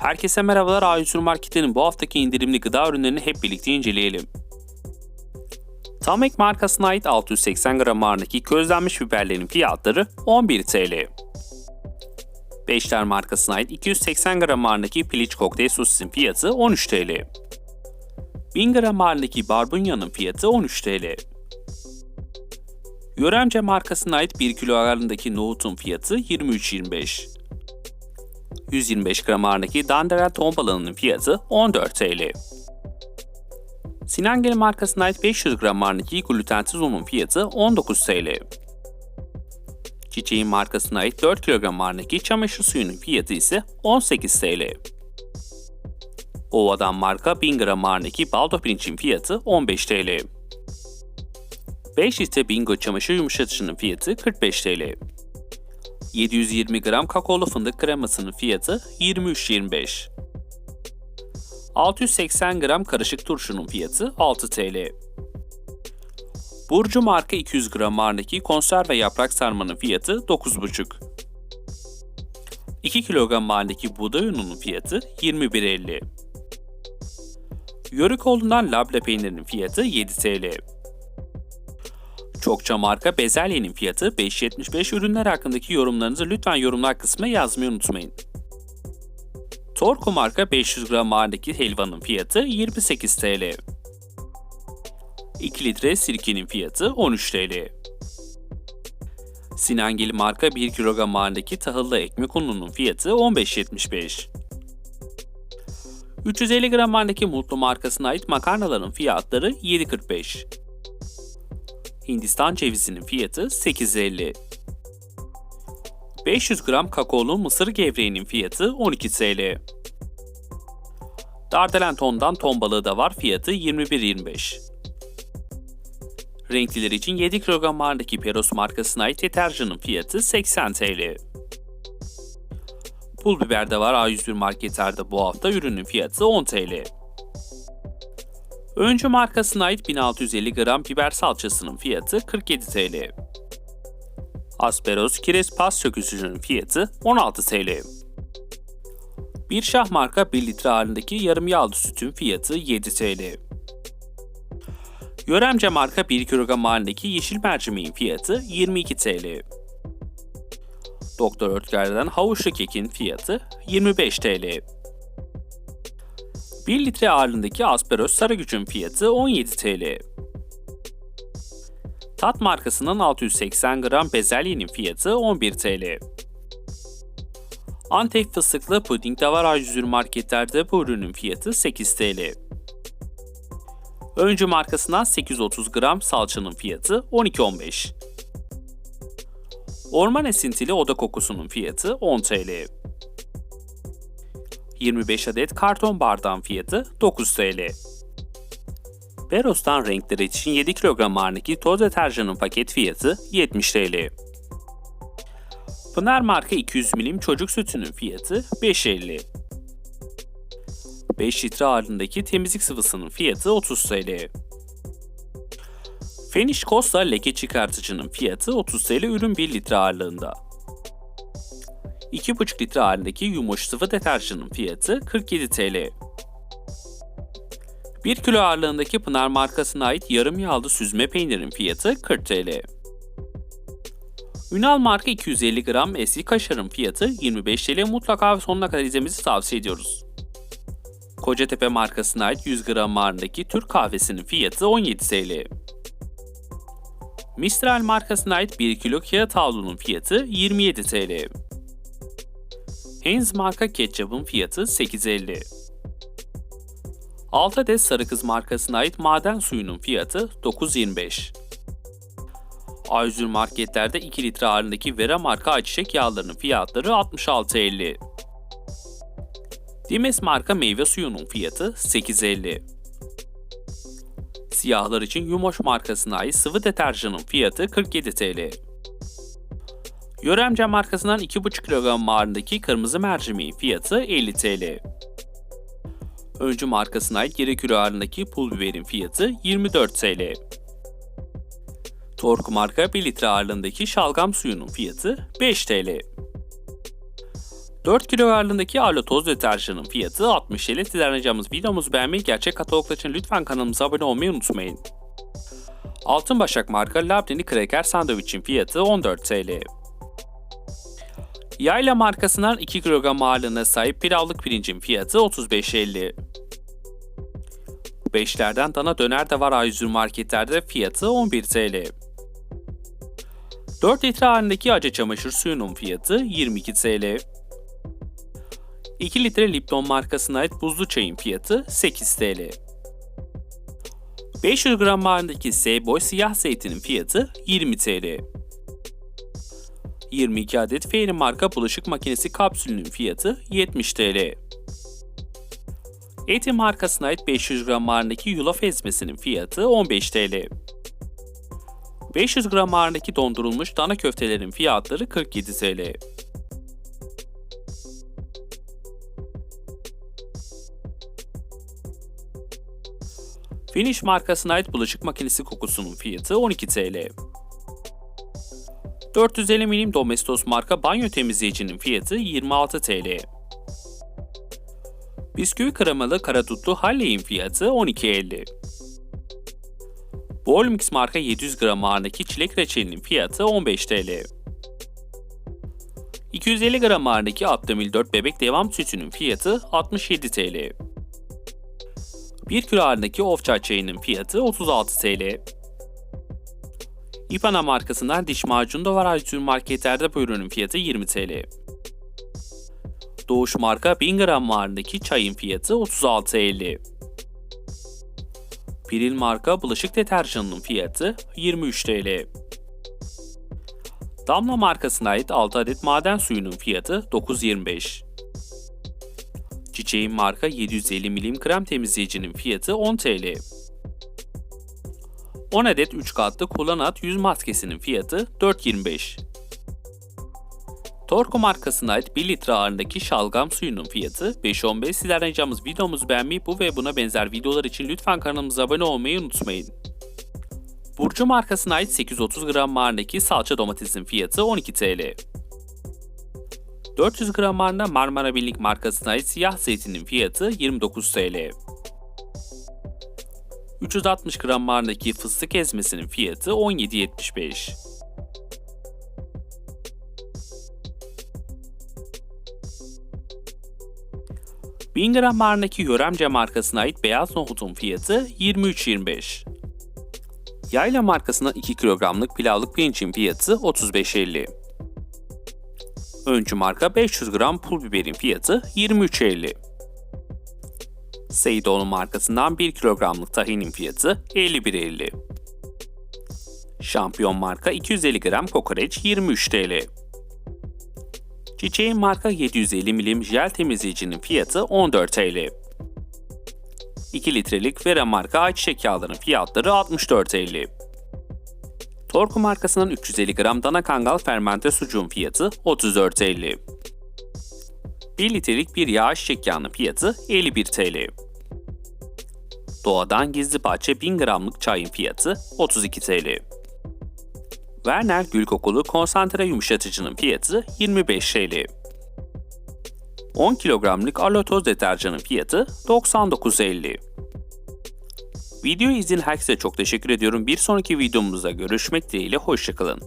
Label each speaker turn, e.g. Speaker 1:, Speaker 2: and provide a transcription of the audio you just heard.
Speaker 1: Herkese merhabalar A100 Market'in bu haftaki indirimli gıda ürünlerini hep birlikte inceleyelim. Tamek markasına ait 680 gram ağırlığındaki közlenmiş biberlerin fiyatları 11 TL. Beşler markasına ait 280 gram ağırlığındaki piliç kokteyl sosisin fiyatı 13 TL. 1000 gram ağırlığındaki barbunyanın fiyatı 13 TL. Yöremce markasına ait 1 kilo ağırlığındaki nohutun fiyatı 23.25. 125 gram ağırlığındaki dandara ton balığının fiyatı 14 TL. Sinangel markasına ait 500 gram ağırlığındaki glutensiz unun fiyatı 19 TL. Çiçeğin markasına ait 4 kilogram ağırlığındaki çamaşır suyunun fiyatı ise 18 TL. Ova'dan marka 1000 gram ağırlığındaki baldo pirinçin fiyatı 15 TL. 5 litre bingo çamaşır yumuşatıcının fiyatı 45 TL. 720 gram kakaolu fındık kremasının fiyatı 23.25. 680 gram karışık turşunun fiyatı 6 TL. Burcu marka 200 gram ağırlığındaki konserve yaprak sarmanın fiyatı 9,5. 2 kilogram ağırlığındaki buğday ununun fiyatı 21.50. Yörükoğlu'ndan labne peynirinin fiyatı 7 TL. Çokça marka bezelyenin fiyatı 5.75 ürünler hakkındaki yorumlarınızı lütfen yorumlar kısmına yazmayı unutmayın. Torku marka 500 gram ağırlığındaki helvanın fiyatı 28 TL. 2 litre sirkenin fiyatı 13 TL. Sinangil marka 1 kilogram ağırlığındaki tahıllı ekmek ununun fiyatı 15.75. 350 gram ağırlığındaki Mutlu markasına ait makarnaların fiyatları 7.45. Hindistan cevizinin fiyatı 8.50. 500 gram kakaolu mısır gevreğinin fiyatı 12 TL. Dardelen tondan ton balığı da var fiyatı 21.25. Renkliler için 7 kilogram ağırlığındaki Peros markasına ait deterjanın fiyatı 80 TL. Pul biber de var A101 marketlerde bu hafta ürünün fiyatı 10 TL. Öncü markasına ait 1650 gram biber salçasının fiyatı 47 TL. Asperos kireç pas sökücünün fiyatı 16 TL. Bir şah marka 1 litre ağırlığındaki yarım yağlı sütün fiyatı 7 TL. Yöremce marka 1 kilogram ağırlığındaki yeşil mercimeğin fiyatı 22 TL. Doktor Ötker'den havuçlu kekin fiyatı 25 TL. 1 litre ağırlığındaki Asperos Sarıgüç'ün fiyatı 17 TL. Tat markasının 680 gram bezelyenin fiyatı 11 TL. Antep fıstıklı puding de var A101 marketlerde bu ürünün fiyatı 8 TL. Öncü markasından 830 gram salçanın fiyatı 12.15. Orman esintili oda kokusunun fiyatı 10 TL. 25 adet karton bardağın fiyatı 9 TL. Beros'tan renkleri için 7 kilogram ağırlığındaki toz deterjanın paket fiyatı 70 TL. Pınar marka 200 milim çocuk sütünün fiyatı 5.50. 5 litre ağırlığındaki temizlik sıvısının fiyatı 30 TL. Finish Costa leke çıkartıcının fiyatı 30 TL ürün 1 litre ağırlığında. 2,5 litre halindeki yumuş sıvı deterjanın fiyatı 47 TL. 1 kilo ağırlığındaki Pınar markasına ait yarım yağlı süzme peynirin fiyatı 40 TL. Ünal marka 250 gram eski kaşarın fiyatı 25 TL mutlaka sonuna kadar izlemenizi tavsiye ediyoruz. Kocatepe markasına ait 100 gram ağırlığındaki Türk kahvesinin fiyatı 17 TL. Mistral markasına ait 1 kilo kağıt havlunun fiyatı 27 TL. Heinz marka ketçapın fiyatı 8.50. 6 adet Sarı Kız markasına ait maden suyunun fiyatı 9.25. A101 marketlerde 2 litre ağırlığındaki Vera marka ayçiçek yağlarının fiyatları 66.50. Dimes marka meyve suyunun fiyatı 8.50. Siyahlar için Yumoş markasına ait sıvı deterjanın fiyatı 47 TL. Yöremce markasından 2,5 kilogram ağırlığındaki kırmızı mercimeğin fiyatı 50 TL. Öncü markasına ait yarı kilo ağırlığındaki pul biberin fiyatı 24 TL. Tork marka 1 litre ağırlığındaki şalgam suyunun fiyatı 5 TL. 4 kilo ağırlığındaki Arlo toz deterjanın fiyatı 60 TL. Ricamız videomuzu beğenmeyi, gerçek kataloglar için lütfen kanalımıza abone olmayı unutmayın. Altın Başak marka Labneli Kraker sandviçin fiyatı 14 TL. Yayla markasından 2 kilogram ağırlığına sahip pilavlık pirincin fiyatı 35.50. Beşlerden dana döner de var A101 marketlerde fiyatı 11 TL. 4 litre halindeki acı çamaşır suyunun fiyatı 22 TL. 2 litre Lipton markasına ait buzlu çayın fiyatı 8 TL. 500 gram halindeki Seyboy siyah zeytinin fiyatı 20 TL. 22 adet Fairy marka bulaşık makinesi kapsülünün fiyatı 70 TL. Eti markasına ait 500 gram ağırlığındaki yulaf ezmesinin fiyatı 15 TL. 500 gram ağırlığındaki dondurulmuş dana köftelerin fiyatları 47 TL. Finish markasına ait bulaşık makinesi kokusunun fiyatı 12 TL. 450 milim Domestos marka banyo temizleyicinin fiyatı 26 TL. Bisküvi kremalı karadutlu Halley'in fiyatı 12.50. Bolmix marka 700 gram ağırlığındaki çilek reçelinin fiyatı 15 TL. 250 gram ağırlığındaki Aptamil 4 bebek devam sütünün fiyatı 67 TL. 1 kilo ağırlığındaki Ofça çayının fiyatı 36 TL. İpana markasından diş macunu da var Aytül marketlerde bu ürünün fiyatı 20 TL. Doğuş marka 1000 gram ağırlığındaki çayın fiyatı 36.50. Piril marka bulaşık deterjanının fiyatı 23 TL. Damla markasına ait 6 adet maden suyunun fiyatı 9.25. Çiçeğin marka 750 milim krem temizleyicinin fiyatı 10 TL. 10 adet 3 katlı kullanat yüz maskesinin fiyatı 4.25. Torku markasına ait 1 litre ağırlığındaki şalgam suyunun fiyatı 5.15. Sizlerden ricamız videomuzu beğenmeyi bu ve buna benzer videolar için lütfen kanalımıza abone olmayı unutmayın. Burcu markasına ait 830 gram ağırlığındaki salça domatesin fiyatı 12 TL. 400 gram ağırlığında Marmara Birlik markasına ait siyah zeytinin fiyatı 29 TL. 360 gram ağırlığındaki fıstık ezmesinin fiyatı 17.75. Bin gram ağırlığındaki Yöremce markasına ait beyaz nohutun fiyatı 23.25. Yayla markasına 2 kilogramlık pilavlık pirincin fiyatı 35.50. Öncü marka 500 gram pul biberin fiyatı 23.50. Seydoğlu markasından 1 kilogramlık tahinin fiyatı 51.50. Şampiyon marka 250 gram kokoreç 23 TL. Çiçeğin marka 750 milim jel temizleyicinin fiyatı 14 TL. 2 litrelik Vera marka ayçiçek yağlarının fiyatları 64 TL. Torku markasının 350 gram dana kangal fermente sucuğun fiyatı 34 TL. 1 litrelik bir yağ ayçiçek yağının fiyatı 51 TL. Doğadan gizli bahçe 1000 gramlık çayın fiyatı 32 TL. Werner gül kokulu konsantre yumuşatıcının fiyatı 25 TL. 10 kilogramlık Arlo toz deterjanın fiyatı 99.50. Videoyu izleyen herkese çok teşekkür ediyorum. Bir sonraki videomuzda görüşmek dileğiyle hoşçakalın.